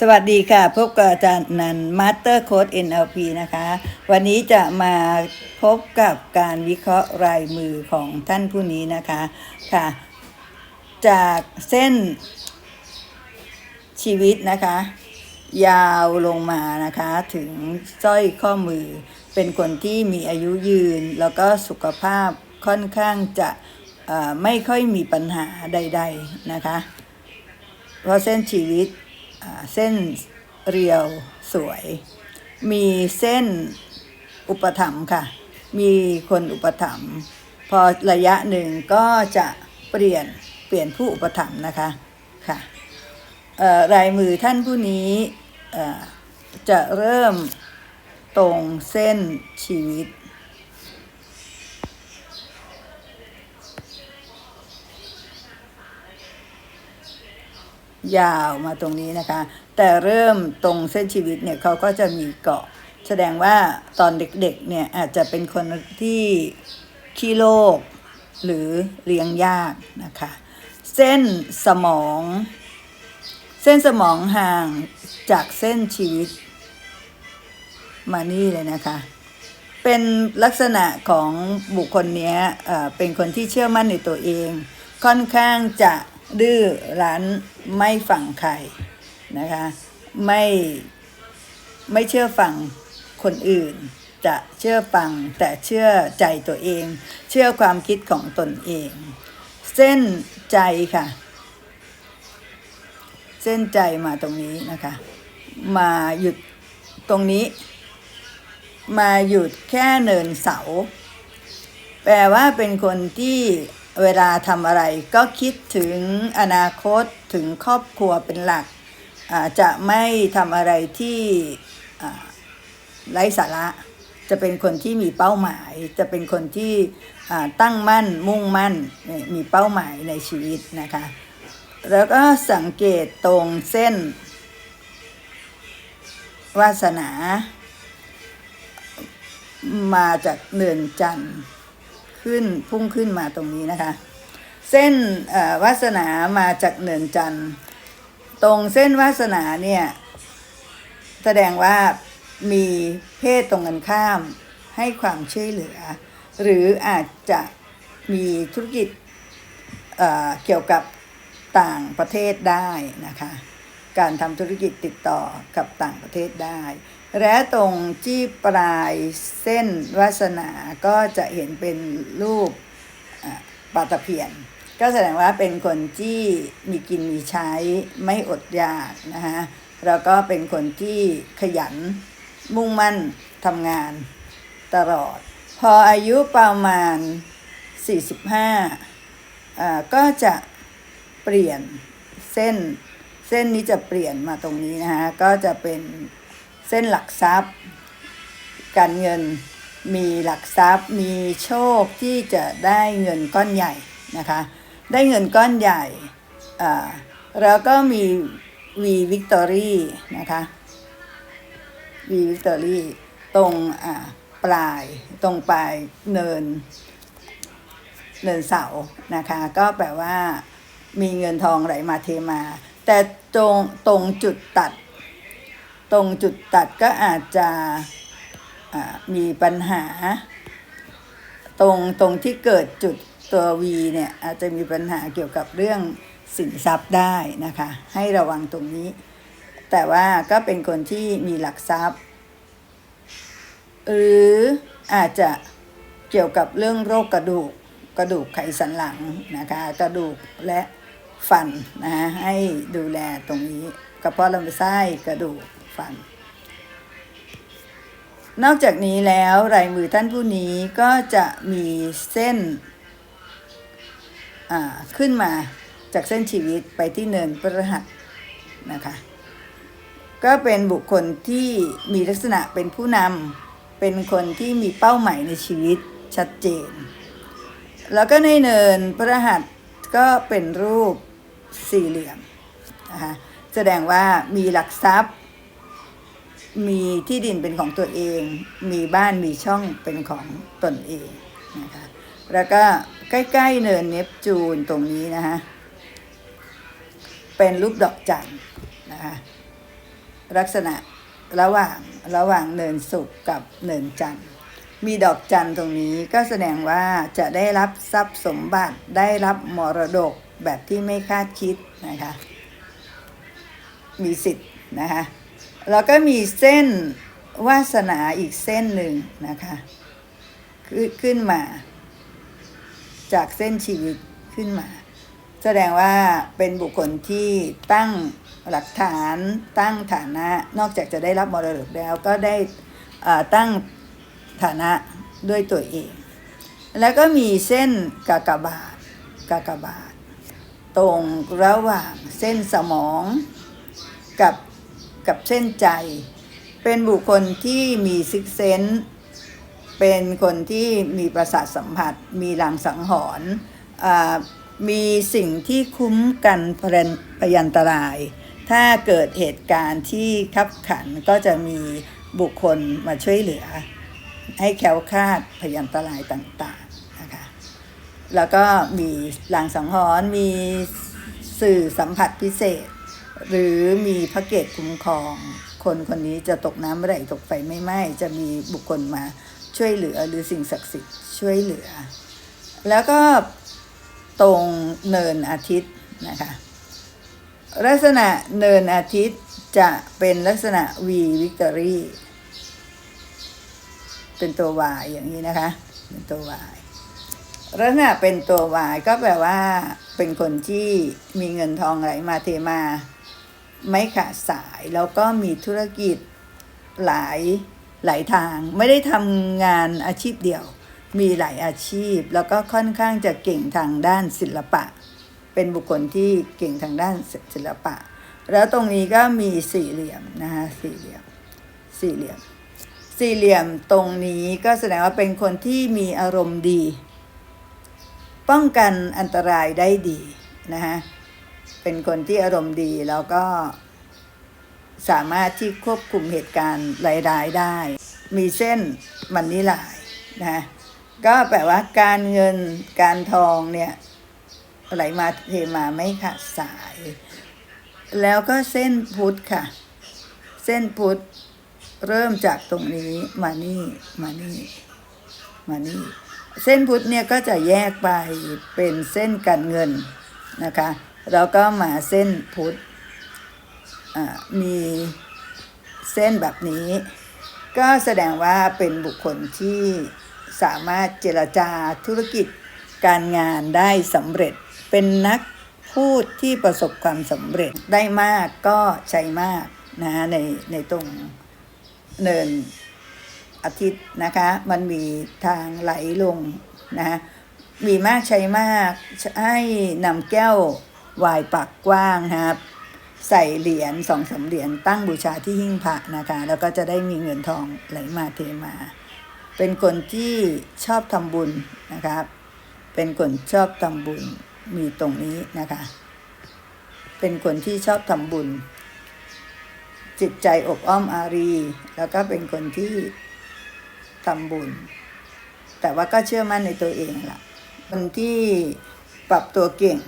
สวัสดีค่ะ พบกับอาจารย์นันมาสเตอร์โค้ด NLP นะคะ วันนี้จะมาพบกับการวิเคราะห์รายมือของท่านผู้นี้นะคะค่ะ จากเส้นชีวิตนะคะ ยาวลงมานะคะ ถึงสร้อยข้อมือ เป็นคนที่มีอายุยืน แล้วก็สุขภาพค่อนข้างจะไม่ค่อยมีปัญหาใด ๆนะคะ เพราะเส้นชีวิต เส้นเรียวสวย มีเส้นอุปถัมภ์ค่ะ มีคนอุปถัมภ์พอระยะหนึ่งก็จะเปลี่ยนเปลี่ยนผู้อุปถัมภ์นะคะค่ะรายมือท่านผู้นี้จะเริ่มตรงเส้นชีวิต ยาวมาตรงนี้นะคะ แต่เริ่มตรงเส้นชีวิตเนี่ยเขาก็จะมีเกาะ แสดงว่าตอนเด็กๆเนี่ยอาจจะเป็นคนที่ขี้โลกหรือเลี้ยงยากนะคะ เส้นสมอง เส้นสมองห่างจากเส้นชีวิต มานี่เลยนะคะ เป็นลักษณะของบุคคลเนี้ยเอ่อเป็นคนที่เชื่อมั่นในตัวเอง ค่อนข้างจะ ดื้อรั้นไม่ฟังใครนะคะไม่ไม่เชื่อฟังคนอื่น จะเชื่อฟังแต่เชื่อใจตัวเอง เชื่อความคิดของตนเอง เส้นใจค่ะ เส้นใจมาตรงนี้นะคะ มาหยุดตรงนี้ มาหยุดแค่เนินเสา แปลว่าเป็นคนที่ เวลาทำอะไรก็คิดถึงอนาคตถึงครอบครัวเป็นหลักจะไม่ทำอะไรที่ไร้สาระ จะเป็นคนที่มีเป้าหมาย จะเป็นคนที่ตั้งมั่นมุ่งมั่นมีเป้าหมายในชีวิตนะคะ แล้วก็สังเกตตรงเส้น วาสนา มาจากเนินจันทร์ ขึ้นพุ่งขึ้นมาตรงนี้นะคะ เส้นวาสนามาจากเนินจันทร์ตรงเส้นวาสนาเนี่ยแสดงว่ามีเพศตรงกันข้ามให้ความช่วยเหลือ หรืออาจจะมีธุรกิจเเกี่ยวกับต่างประเทศได้นะคะ การทำธุรกิจติดต่อกับต่างประเทศได้ และตรงที่ปลายเส้นวาสนาก็จะเห็นเป็นรูปปลาตะเพียน ก็แสดงว่าเป็นคนที่มีกินมีใช้ไม่อดอยากนะคะแล้วก็เป็นคนที่ขยันมุ่งมั่นทำงานตลอด พออายุประมาณ 45อ่าก็จะเปลี่ยนเส้นเส้นนี้จะเปลี่ยนมาตรงนี้นะคะก็จะเป็น เส้นหลักทรัพย์ การเงินมีหลักทรัพย์ มีโชคที่จะได้เงินก้อนใหญ่นะคะ ได้เงินก้อนใหญ่ แล้วก็มีวีวิกตอรี่นะคะวีวิกตอรี่ตรงปลายตรงปลายเนิน เนินเสานะคะ ก็แปลว่ามีเงินทองไหลมาเทมา แต่ตรงตรงจุดตัด ตรงจุดตัดก็อาจจะมีปัญหา ตรงตรงที่เกิดจุดตัว V เนี่ยอาจจะมีปัญหาเกี่ยวกับเรื่องสินทรัพย์ได้นะคะ ให้ระวังตรงนี้ แต่ว่าก็เป็นคนที่มีหลักทรัพย์ หรืออาจจะเกี่ยวกับเรื่องโรคกระดูกกระดูกไขสันหลังนะคะกระดูกและฟันนะะให้ดูแลตรงนี้กระเพาะลำไส้กระดูก ฟันนอกจากนี้แล้วลายมือท่านผู้นี้ก็จะมีเส้นขึ้นมาจากเส้นชีวิตไปที่เนินพฤหัสนะคะ ก็เป็นบุคคลที่มีลักษณะเป็นผู้นำเป็นคนที่มีเป้าหมายในชีวิตชัดเจน แล้วก็ในเนินพระหัสก็เป็นรูปสี่เหลี่ยมนะคะแสดงว่ามีหลักทรัพย์ มีที่ดินเป็นของตัวเอง มีบ้านมีช่องเป็นของตนเองนะคะแล้วก็ใกล้ ๆ เนินเนปจูนตรงนี้นะคะเป็นรูปดอกจันทร์นะคะลักษณะระหว่างระหว่างเนินสุขกับเนินจันทร์มีดอกจันทร์ตรงนี้ก็แสดงว่าจะได้รับทรัพย์สมบัติได้รับมรดกแบบที่ไม่คาดคิดนะคะ มีสิทธิ์นะคะ แล้วก็มีเส้นวาสนาอีกเส้นหนึ่งนะคะขึ้นขึ้นมา จากเส้นชีวิตขึ้นมา แสดงว่าเป็นบุคคลที่ตั้งหลักฐานตั้งฐานะนอกจากจะได้รับมรดกแล้วก็ได้อ่าตั้งฐานะด้วยตัวเอง แล้วก็มีเส้นกากบาทกากบาท ตรงระหว่างเส้นสมองกับ กับเส้นใจ เป็นบุคคลที่มีซิกเซนเป็นคนที่มีประสาทสัมผัส มีหลางสังหรณ์มีสิ่งที่คุ้มกันพยันพยันตราย ถ้าเกิดเหตุการณ์ที่ขับขันก็จะมีบุคคลมาช่วยเหลือ ให้แคล้วคลาดพยันตรายต่างๆนะคะแล้วก็มีหลางสังหรณ์มีสื่อสัมผัสพิเศษ หรือมีพระเกตคุ้มครอง คนคนนี้จะตกน้ำเมื่อไหร่ตกไฟไม่ไหม้จะมีบุคคลมาช่วยเหลือหรือสิ่งศักดิ์สิทธิ์ช่วยเหลือ แล้วก็ตรงเนินอาทิตย์นะคะลักษณะเนินอาทิตย์จะเป็นลักษณะ V Victory เป็นตัว Y อย่างนี้นะคะ เป็นตัว Y ลักษณะเป็นตัว Y ก็แปลว่าเป็นคนที่มีเงินทองไหลมาเทมา ไม่ขาดสายแล้วก็มีธุรกิจหลายหลายทาง ไม่ได้ทำงานอาชีพเดียว มีหลายอาชีพ แล้วก็ค่อนข้างจะเก่งทางด้านศิลปะ เป็นบุคคลที่เก่งทางด้านศิลปะ แล้วตรงนี้ก็มีสี่เหลี่ยมนะคะสี่เหลี่ยมสี่เหลี่ยม สี่เหลี่ยมตรงนี้ก็แสดงว่าเป็นคนที่มีอารมณ์ดี ป้องกันอันตรายได้ดีนะคะ เป็นคนที่อารมณ์ดีแล้วก็สามารถที่ควบคุมเหตุการณ์ร้ายๆได้ มีเส้นมันนิลายนะก็แปลว่าการเงินการทองเนี่ยไหลมาเทมาไม่ขาดสาย แล้วก็เส้นพุทธค่ะ เส้นพุทธเริ่มจากตรงนี้มานี่มานี่มานี่ เส้นพุทธเนี่ยก็จะแยกไปเป็นเส้นการเงินนะคะ แล้วก็มาเส้นพุทธอ่ามีเส้นแบบนี้ ก็แสดงว่าเป็นบุคคลที่สามารถเจรจาธุรกิจการงานได้สำเร็จ เป็นนักพูดที่ประสบความสำเร็จได้มากก็ใช้มากนะในในตรงเนินอาทิตย์นะคะ มันมีทางไหลลงนะมีมากใช้มากให้นำแก้ว วายปากกว้างนะครับ ใส่เหรียญสองสามเหรียญตั้งบูชาที่หิ้งพระนะคะ แล้วก็จะได้มีเงินทองไหลมาเทมา เป็นคนที่ชอบทำบุญนะครับ เป็นคนชอบทำบุญมีตรงนี้นะคะ เป็นคนที่ชอบทำบุญ จิตใจอบอ้อมอารี แล้วก็เป็นคนที่ทำบุญ แต่ว่าก็เชื่อมั่นในตัวเองล่ะ คนที่ปรับตัวเก่ง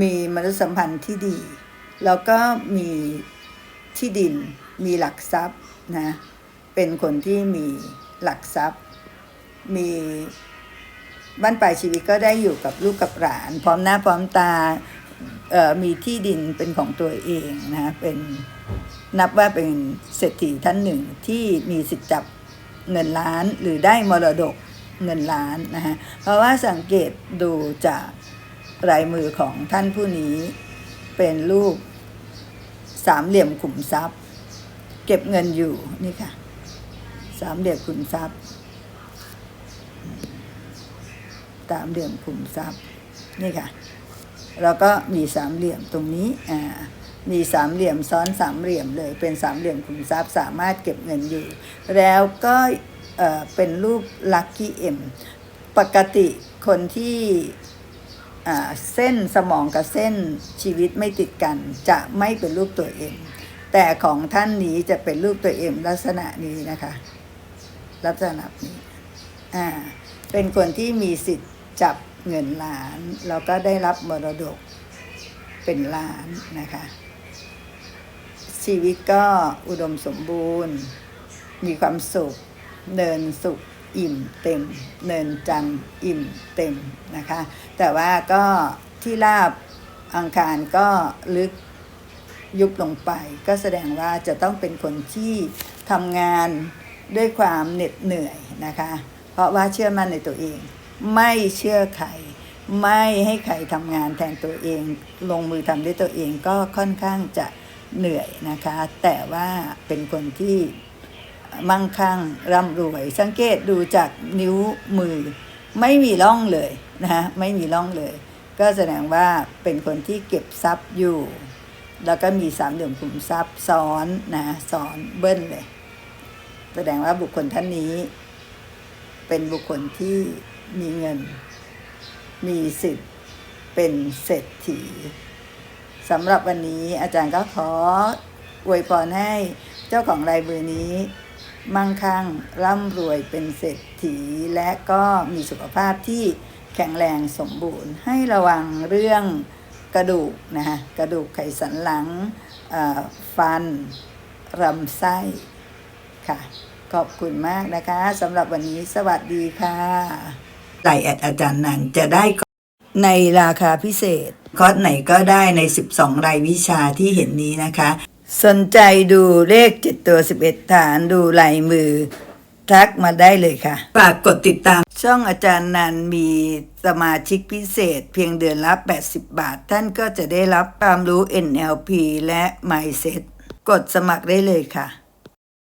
มีมนุษยสัมพันธ์ที่ดี แล้วก็มีที่ดินมีหลักทรัพย์นะเป็นคนที่มีหลักทรัพย์ มีบ้านปลายชีวิตก็ได้อยู่กับลูกกับหลาน พร้อมหน้าพร้อมตาเออมีที่ดินเป็นของตัวเองนะเป็นนับว่าเป็นเศรษฐีท่านหนึ่งที่มีสิทธิ์จับเงินล้านหรือได้มรดกเงินล้านนะฮะเพราะว่าสังเกตดูจาก ลายมือของท่านผู้นี้ เป็นรูปสามเหลี่ยมขุมทรัพย์ เก็บเงินอยู่นี่ค่ะ สามเหลี่ยมขุมทรัพย์สามเหลี่ยมขุมทรัพย์นี่ค่ะแล้วก็มีสามเหลี่ยมตรงนี้อ่ามีสามเหลี่ยมซ้อนสามเหลี่ยมเลย เป็นสามเหลี่ยมขุมทรัพย์สามารถเก็บเงินอยู่ แล้วก็เป็นรูปลัคกี้เอ็มปกติคนที่ เส้นสมองกับเส้นชีวิตไม่ติดกันจะไม่เป็นรูปตัวเอ็มแต่ของท่านนี้จะเป็นรูปตัวเอ็มลักษณะนี้นะคะ ลักษณะนี้อ่าเป็นคนที่มีสิทธิ์จับเงินล้าน แล้วก็ได้รับมรดกเป็นล้านนะคะ ชีวิตก็อุดมสมบูรณ์ มีความสุข เดินสุข อิ่มเต็ม เนินจันอิ่มเต็มนะคะ แต่ว่าก็ที่ลาบอังคารก็ลึกยุบลงไป ก็แสดงว่าจะต้องเป็นคนที่ทำงานด้วยความเหน็ดเหนื่อยนะคะ เพราะว่าเชื่อมั่นในตัวเอง ไม่เชื่อใครไม่ให้ใครทำงานแทนตัวเอง ลงมือทำด้วยตัวเองก็ค่อนข้างจะเหนื่อยนะคะ แต่ว่าเป็นคนที่ มั่งคั่งร่ำรวย สังเกตดูจากนิ้วมือ ไม่มีร่องเลยนะฮะไม่มีร่องเลย ก็แสดงว่าเป็นคนที่เก็บทรัพย์อยู่ แล้วก็มีสามเหลี่ยมขุมทรัพย์ซ้อนนะซ้อนเบิ้ลเลย แสดงว่าบุคคลท่านนี้ เป็นบุคคลที่มีเงิน มีสิทธิ์เป็นเศรษฐีสำหรับวันนี้อาจารย์ก็ขออวยพรให้เจ้าของลายมือนี้ มั่งคั่งร่ำรวยเป็นเศรษฐี และก็มีสุขภาพที่แข็งแรงสมบูรณ์ ให้ระวังเรื่องกระดูกนะฮะกระดูกไขสันหลังฟันลำไส้ค่ะ ขอบคุณมากนะคะสำหรับวันนี้สวัสดีค่ะไลแอดอาจารย์นันจะได้ในราคาพิเศษ คอร์สไหนก็ได้ใน 12 รายวิชาที่เห็นนี้นะคะ สนใจดูเลข7ตัว11ฐานดูลายมือ ทักมาได้เลยค่ะ ฝากกดติดตาม ช่องอาจารย์นันมีสมาชิกพิเศษ เพียงเดือนละ 80 บาท ท่านก็จะได้รับความรู้ NLP และ Mindset กดสมัครได้เลยค่ะ